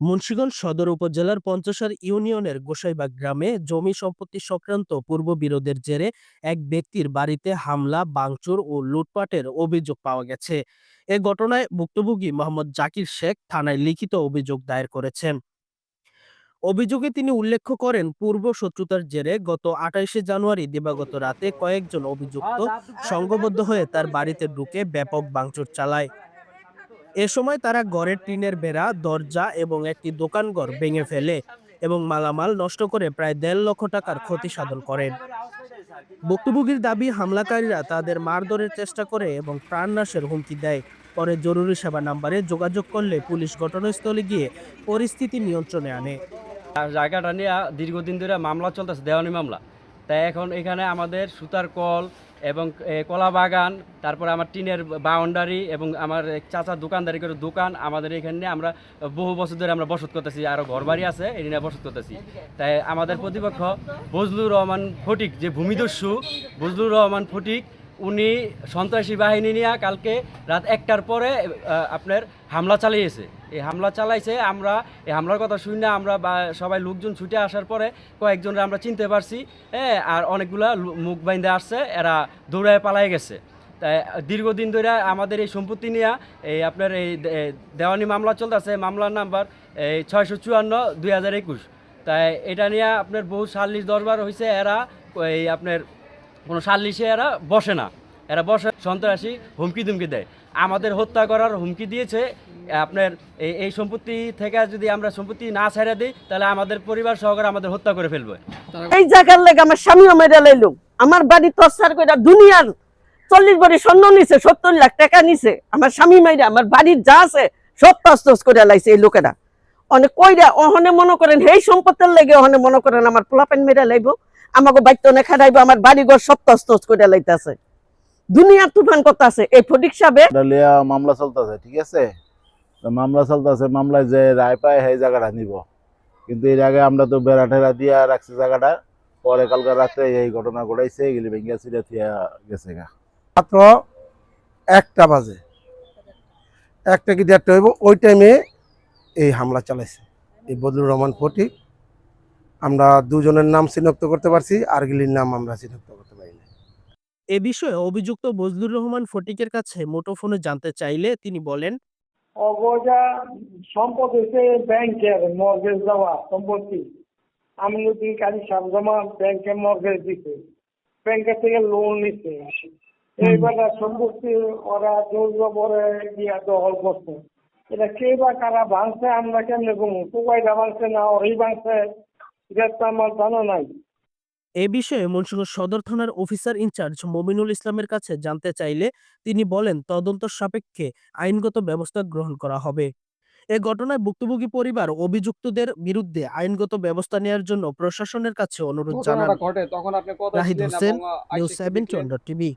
মুন্সিগঞ্জ সদর উপজেলার পঞ্চসার ইউনিয়নের গোসাইবাগ গ্রামে জমি সম্পত্তি সংক্রান্ত পূর্ব বিরোধের জেরে এক ব্যক্তির বাড়িতে হামলা বাংচুর ও লুটপাটের অভিযোগ পাওয়া গেছে। এ ঘটনায় ভুক্তভোগী মোহাম্মদ জাকির শেখ থানায় লিখিত অভিযোগ দায়ের করেছেন। অভিযোগে তিনি উল্লেখ করেন পূর্ব শত্রুতার জেরে গত আঠাইশে জানুয়ারি দিবাগত রাতে কয়েকজন অভিযুক্ত সংঘবদ্ধ হয়ে তার বাড়িতে ঢুকে ব্যাপক বাংচুর চালায়। এ সময় তারা ঘরের টিনের বেড়া, দরজা এবং একটি দোকানঘর ভেঙে ফেলে এবং মালামাল নষ্ট করে প্রায় দেড় লক্ষ টাকার ক্ষতি সাধন করেন। ভুক্তভোগীর দাবি, হামলাকারীরা তাদের মারধরের চেষ্টা করে এবং প্রাণনাশের হুমকি দেয়। পরে জরুরি সেবা নাম্বারে যোগাযোগ করলে পুলিশ ঘটনাস্থলে গিয়ে পরিস্থিতি নিয়ন্ত্রণে আনে। জায়গাটা নিয়ে দীর্ঘদিন ধরে মামলা চলতেছে, দেওয়ানি মামলা। তাই এখন এখানে আমাদের সুতার কল এবং কলা বাগান, তারপরে আমার টিনের বাউন্ডারি এবং আমার চাচা দোকানদারি করে দোকান আমাদের এখানে আমরা বহু বছর ধরে আমরা বসত করতেছি। আরও ঘরবাড়ি আছে এই নিয়ে বসত করতেছি। তাই আমাদের প্রতিপক্ষ বজলুর রহমান ফটিক, যে ভূমিদস্যু, বজলুর রহমান ফটিক উনি সন্ত্রাসী বাহিনী নিয়ে কালকে রাত একটার পরে আপনার হামলা চালিয়েছে। এই হামলা চালাইছে, আমরা এই হামলার কথা শুনি না আমরা সবাই লোকজন ছুটে আসার পরে কয়েকজনের আমরা চিনতে পারছি হ্যাঁ আর অনেকগুলা মুখ বাইন্দে আসছে, এরা দৌড়ায় পালাই গেছে। তাই দীর্ঘদিন ধরে আমাদের এই সম্পত্তি নিয়ে এই আপনার এই দেওয়ানি মামলা চলতেছে, মামলার নাম্বার, এই ছয়শো চুয়ান্ন, দুই হাজার একুশ। তাই এটা নিয়ে আপনার বহু সাল্লিশ দরবার হয়েছে এরা এই আপনার কোনো সাল্লিশে এরা বসে না। এরা বসে, সন্ত্রাসী হুমকি দুমকি দেয়। আমাদের হত্যা করার হুমকি দিয়েছে, আপনার এই এই সম্পত্তি থেকে যদি আমরা সম্পত্তি না ছেড়ে দিই, তাহলে আমাদের পরিবার সহকারে আমাদের হত্যা করে ফেলবে। এই জায়গার লেগে আমার স্বামীও মেরে লাইলো। আমার বাড়ি তসার করে দুনিয়ার চল্লিশ বাড়ি স্বর্ণ নিছে, সত্তর লাখ টাকা নিছে। আমার স্বামী মাইরে, আমার বাড়ির যা আছে, সব তস করে লাইছে এই লোকেরা। অনেক কইরা অহনে মনে করেন এই সম্পত্তির লেগে অহনে মনে করেন আমার পোলাপেন মেরে লাইব আমাকে বাইত্য নে খারাইব আমার বাড়ি ঘর সব তস তস করে লাইতেছে। দুনিয়ার তুফান কথা আছে এই ফটিক সাহেব মামলা চলতেছে ঠিক আছে? তো মামলা চলতেছে মামলায় যে রায় পায় সেই জায়গাটা নিব। কিন্তু এর আগে আমরা তো বেড়া টেরা দিয়া রাখছি জায়গাটা পরে কালকে রাত্রে এই ঘটনা ঘটাইছে এগুলি ভেঙ্গিয়া ছিঁড়ে থিয়া গেছে গা। মাত্র একটা বাজে। একটা কি দেড়টা হইব? ওই টাইমে এই হামলা চালাইছে। এই বদলুর রহমান ফটিক আমরা দুজনের নাম চিহ্নিত করতে পারছি আরগিলির নাম আমরা চিহ্নিত করতে পারিনি এ বিষয়ে অভিযুক্ত বজলুর রহমান ফটিকের কাছে মুঠোফোনে জানতে চাইলে তিনি বলেন অবজা সম্পদ হচ্ছে ব্যাংকের মর্গেজ দেওয়া সম্পত্তি। আমি যদি কাজী সাবজমা ব্যাংকে মর্গেজ দিতে ব্যাংকের থেকে লোন নিতে এইবার সম্পত্তি ওরা জোর জবরে দিয়া দখল করছে। এটা কে বা কারা ভাঙছে আমরা কেমনে কমু কোবাইটা ভাঙছে না ওই ভাঙছে এটা তো আমার জানা নাই। এ বিষয়ে মুন্সিগঞ্জ সদর থানার অফিসার ইনচার্জ মমিনুল ইসলামের কাছে জানতে চাইলে তিনি বলেন তদন্ত সাপেক্ষে আইনগত ব্যবস্থা গ্রহণ করা হবে। এ ঘটনায় ভুক্তভোগী পরিবার অভিযুক্তদের বিরুদ্ধে আইনগত ব্যবস্থা নেওয়ার জন্য প্রশাসনের কাছে অনুরোধ জানান। Rahid Hossain news seven TV.